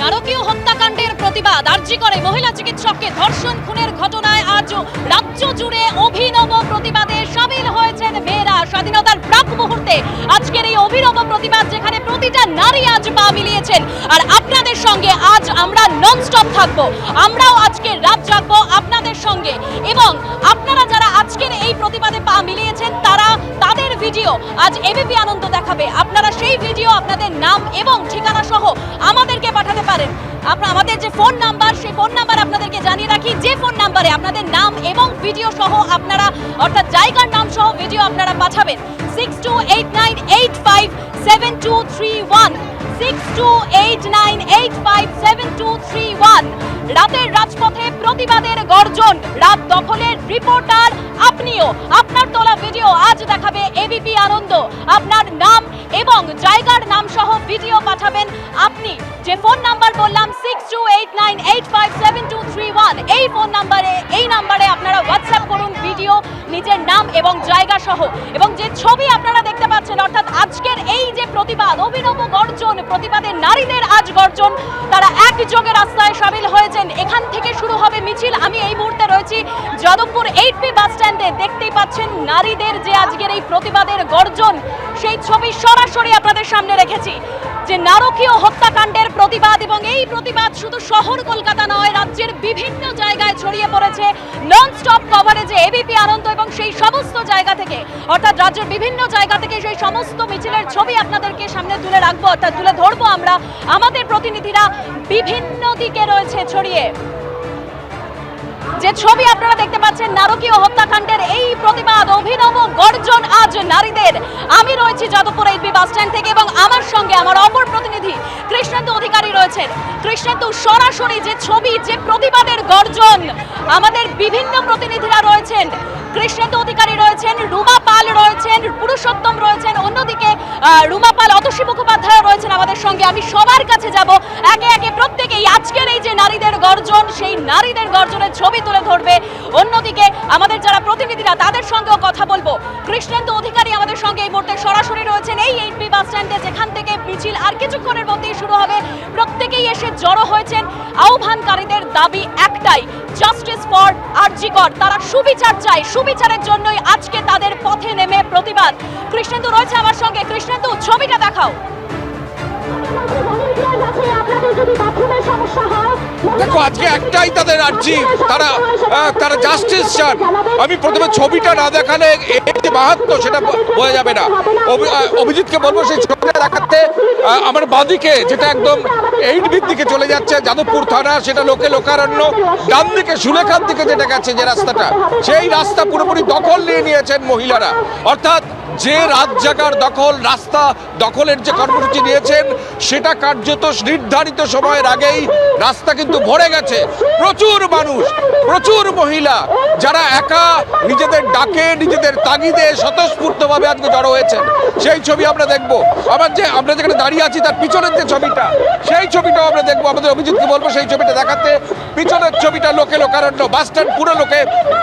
নারকীয় হত্যাকাণ্ডের প্রতিবাদ আর্জি করে মহিলা চিকিৎসককে ধর্ষণ, খুনের ঘটনায় আজ রাজ্য জুড়ে অভিনব প্রতিবাদে সামিল হয়েছেন মেয়েরা। স্বাধীনতার প্রাক মুহূর্তে আজকের এই অভিনব প্রতিবাদ যেখানে প্রতিটা নারী আজ পা মিলিয়েছেন। আর আপনাদের সঙ্গে আজ আমরা ননস্টপ থাকব। আমরাও আজকে রাত জাগবো আপনাদের সঙ্গে। এবং আপনারা যারা আজকের এই প্রতিবাদে পা মিলিয়েছেন, তারা তাদের ভিডিও আজ এবিপি আনন্দ দেখাবে। আপনারা সেই ভিডিও, আপনাদের নাম এবং ঠিকানা সহ আমাদেরকে পাঠাতে পারেন। আপনার আমাদের যে ফোন নাম্বার, সেই ফোন নাম্বার আপনাদেরকে জানিয়ে রাখি, যে ফোন নাম্বারে আপনাদের নাম এবং ভিডিও সহ আপনারা, অর্থাৎ জায়গার নাম সহ ভিডিও আপনারা পাঠাবেন। Six two eight nine eight five seven two three one six two eight nine eight five seven two three one রাতের রাজপথে প্রতিবাদের গর্জন, রাত দখলের রিপোর্টার আপনিও। আপনার তোলা ভিডিও আজ দেখাবে এবিপি আনন্দ। আপনার নাম এবং জায়গার সহ ভিডিও পাঠাবেন আপনি। যে ফোন নাম্বার বললাম six two eight nine eight five seven two three one এই ফোন নাম্বারে, এই নাম্বারে আপনারা হোয়াটসঅ্যাপ করুন, ভিডিও, নিজের নাম এবং জায়গা সহ। এবং যে ছবি প্রতিবাদ, অভিনব গর্জন প্রতিবাদের নারীদের আজ গর্জন। তারা একযোগে রাস্তায় সামিল হয়েছেন। এখান থেকে শুরু হবে মিছিল। আমি এই মুহূর্তে রয়েছি যাদবপুর এইট পি বাস স্ট্যান্ডে। দেখতেই পাচ্ছেন নারীদের যে আজকের এই প্রতিবাদের গর্জন, সেই ছবি সরাসরি আপনাদের সামনে রেখেছি। যে নারকীয় হত্যাকাণ্ডের প্রতিবাদ এবং এই প্রতিবাদ শুধু শহর কলকাতা নয়, রাজ্যের বিভিন্ন জায়গায় ছড়িয়ে পড়েছে। নন স্টপ কভারেজে এবিপি আনন্দ এবং সেই জায়গা থেকে, অর্থাৎ রাজ্যের বিভিন্ন জায়গা থেকে সেই সমস্ত মিছিলের ছবি আপনাদেরকে সামনে তুলে রাখব, অর্থাৎ তুলে ধরবো আমরা। আমাদের প্রতিনিধিরা বিভিন্ন দিকে রয়েছে ছড়িয়ে। যে ছবি আপনারা দেখতে পাচ্ছেন, নারকীয় হত্যাকাণ্ডের এই প্রতিবাদ, অভিনব গর্জন আজ নারীদের। আমি রয়েছি যাদবপুর এইচবি বাস স্ট্যান্ড থেকে এবং আমার সঙ্গে আমার অপর প্রতিনিধি, কৃষ্ণেন্দু অধিকারী রয়েছেন কৃষ্ণেন্দু সরাসরি যে ছবি, যে প্রতিবাদের গর্জন, আমাদের বিভিন্ন প্রতিনিধিরা রয়েছেন। কৃষ্ণেন্দু অধিকারী রয়েছেন, রুমা পাল রয়েছেন, পুরুষোত্তম রয়েছেন, অন্যদিকে রুমা পাল, অতসী মুখোপাধ্যায় রয়েছেন আমাদের সঙ্গে। আমি সবার কাছে যাব। একে একে প্রত্যেকেই আজকের এই যে নারীদের গর্জন, সেই নারীদের গর্জনের ছবি তুলে ধরবে। অন্যদিকে, আমাদের যারা প্রতিনিধিরা, তাদের সঙ্গেও কথা বলব। কৃষ্ণেন্দু অধিকারী আমাদের সঙ্গে এই মুহূর্তে সরাসরি রয়েছেন। এই এইট বি বাস স্ট্যান্ডে যেখান থেকে মিছিল আর কিছুক্ষণের মধ্যেই শুরু হবে। প্রত্যেকেই এসে জড়ো হয়েছেন। আহ্বানকারীদের দাবি একটাই জাস্টিস ফর আরজিকর। তারা সুবিচার চায়, সুবিচারের জন্যই আজকে তাদের পথে নেমে প্রতিবাদ। কৃষ্ণেন্দু রয়েছে আমার সঙ্গে। কৃষ্ণেন্দু, ছবিটা দেখাও। দেখো, আজকে একটাই তাদের আর্জি। তারা তারা জাস্টিস চান। আমি প্রথমে ছবিটা না দেখালে যে মাহাত্ম সেটা বোঝা যাবে না। অভি- অভিজিৎকে বলব সেই ছবিটা দেখাতে। আমার বাদিকে, যেটা একদম এইট দিকে চলে যাচ্ছে, যাদবপুর থানা, সেটা লোকে লোকারণ্য। ডান দিকে সুলেখার দিকে যেটা গেছে যে রাস্তাটা, সেই রাস্তা পুরোপুরি দখল নিয়ে নিয়েছেন মহিলারা। অর্থাৎ যে রাত জাগার দখল, রাস্তা দখলের যে কর্মসূচি নিয়েছেন, সেটা কার্যত নির্ধারিত সময়ের আগেই রাস্তা কিন্তু ভরে গেছে। প্রচুর মানুষ, প্রচুর মহিলা, যারা একা নিজেদের ডাকে, নিজেদের তাগিদে স্বতঃস্ফূর্তভাবে আজকে জড়ো হয়েছেন। সেই ছবি আমরা দেখব। আবার যে আমরা যেখানে দাঁড়িয়ে আছি, তার পিছনের যে ছবিটা, সেই ছবিটাও আমরা দেখব। আমাদের অভিজিৎকে বলব সেই ছবিটা দেখাতে। পিছনের ছবিটা লোকে লোকারণ্য বাস স্ট্যান্ড পুরো লোকে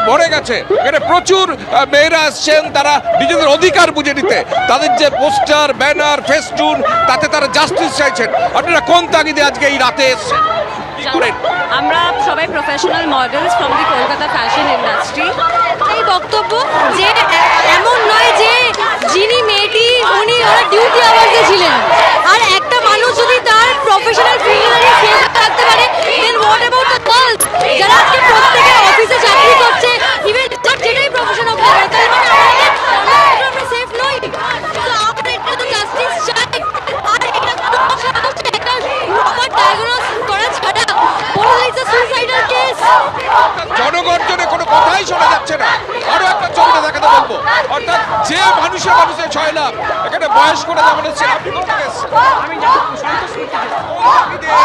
ভরে গেছে। এখানে প্রচুর মেয়েরা আসছেন, তারা নিজেদের অধিকার বুঝে নিতে। তাদের যে পোস্টার ব্যানার ফেস্টুন তাতে তারা জাস্টিস চাইছেন। আপনারা কোন তাগিদে আজকে এই রাতে এসছেন? আমরা সবাই professional models from the Kolkata fashion industry এই বক্তব্য যে এমন নয় যে যিনি মেয়েটি উনি ওরা ডিউটি আওয়ার্সে ছিলেন। আর একটা মানুষ যদি তার প্রফেশনাল ফিল্ডে থাকতে পারে then what about the girls যারা আজকে প্রত্যেকে অফিসে চাকরি করছে ইভেন যেটাই প্রফেশন হোক না কেন, তার মানে আমাদের আমরা সেফ নই তো আমরা এটা তো জাস্টিস চাই আর এটা তো একটা প্রপার ডায়াগনোস করা ছাড়া বড় ইজ আ সুইসাইডাল কেস জনগর্জনে কোনো কথাই শোনা যাচ্ছে না আরও একটা ছবিটা দেখাতে বলব অর্থাৎ যে মানুষের ছয় লাভ এখানে বয়স্করা যেমন এসছে আপনি কোথা থেকে আমি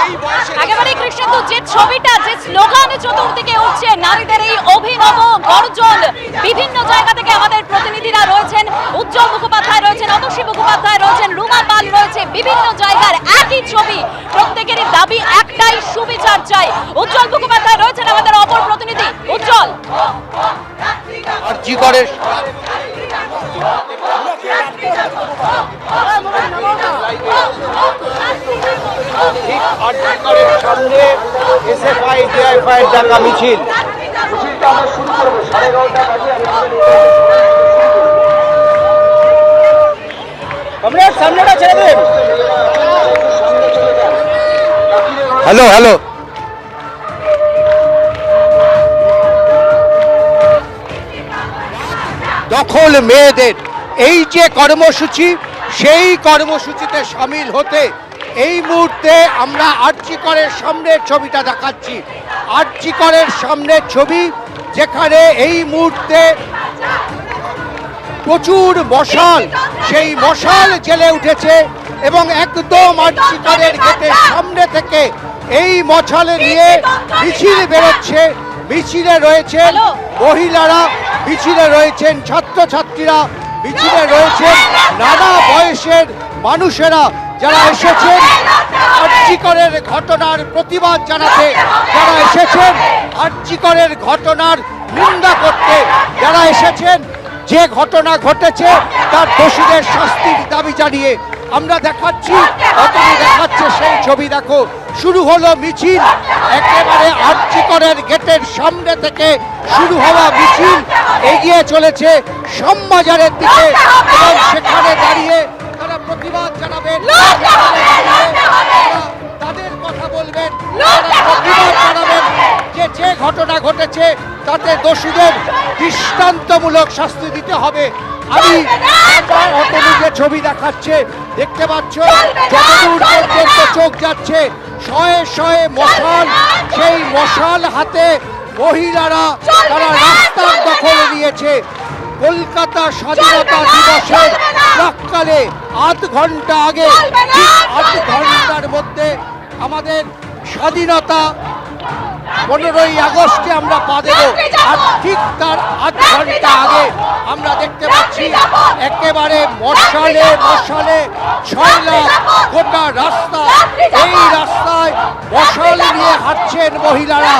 এই বয়সে একেবারে কৃষ্ণেন্দু যে ছবিটা যে স্লোগানে চতুর্দিকে উঠছে নারীদের এই অভিনব গর্জন বিভিন্ন জায়গা থেকে আমাদের প্রতিনিধিরা রয়েছেন উজ্জ্বল মুখোপাধ্যায় রয়েছেন অতসী মুখোপাধ্যায় রয়েছেন রুমা পাল রয়েছে বিভিন্ন জায়গার একই ছবি। প্রত্যেকেরই দাবি একটাই সুবিচার চাই। উজ্জ্বল মুখোপাধ্যায় রয়েছেন আমাদের অপর প্রতিনিধি। উজ্জ্বল। আর জি করে ঠিক আটকারের সামনে এসএফআই ডিআইএফআই ডাকা মিছিল। কমরেড, সামনেটা ছেড়ে দিন। Hello hello. দখল মেয়েদের। এই যে কর্মসূচি সেই কর্মসূচিতে সামিল হতে এই মুহূর্তে আমরা আর্চিকরের সামনের ছবিটা দেখাচ্ছি। আর্চিকরের সামনের ছবি যেখানে এই মুহূর্তে প্রচুর মশাল সেই মশাল জেলে উঠেছে এবং একদম আর্চিকরের গেটের সামনে থেকে এই মশালে নিয়ে মিছিল বেরোচ্ছে। মিছিলে রয়েছেন মহিলারা মিছিলে রয়েছেন ছাত্রছাত্রীরা মিছিলে রয়েছেন নানা বয়সের মানুষেরা যারা এসেছেন আর্চিকরের ঘটনার প্রতিবাদ জানাতে যারা এসেছেন আর্চিকরের ঘটনার নিন্দা করতে যারা এসেছেন, যে ঘটনা ঘটেছে তার দোষীদের শাস্তির দাবি জানিয়ে আমরা দেখাচ্ছি দেখাচ্ছে ছবি দেখো শুরু হলো মিছিল। একেবারে আর্চিকরের গেটের সামনে থেকে শুরু হওয়া মিছিল। এগিয়ে চলেছে শ্যামবাজারের দিকে এবং সেখানে দাঁড়িয়ে তারা প্রতিবাদ জানাবেন তাদের কথা বলবেন। প্রতিবাদ জানাবেন যে যে ঘটনা ঘটেছে তাতে দোষীদের দৃষ্টান্তমূলক শাস্তি দিতে হবে। আমি অতনু ছবি দেখাচ্ছে। দেখতে পাচ্ছ? যতদূর পর্যন্ত চোখ যাচ্ছে শয়ে শয়ে মশাল সেই মশাল হাতে মহিলারা তারা রাস্তার দখলে নিয়েছে। কলকাতা স্বাধীনতা দিবসের প্রাককালে আধ ঘণ্টা আগে আধ ঘণ্টার মধ্যে আমাদের স্বাধীনতা পনেরোই আগস্টে আমরা পা দেব। আর ঠিক তার আধ ঘণ্টা আগে আমরা দেখতে পাচ্ছি একেবারে মশালে মশালে ছয়লা গোটা রাস্তা এই রাস্তায় মশাল নিয়ে হাঁটছেন মহিলারা।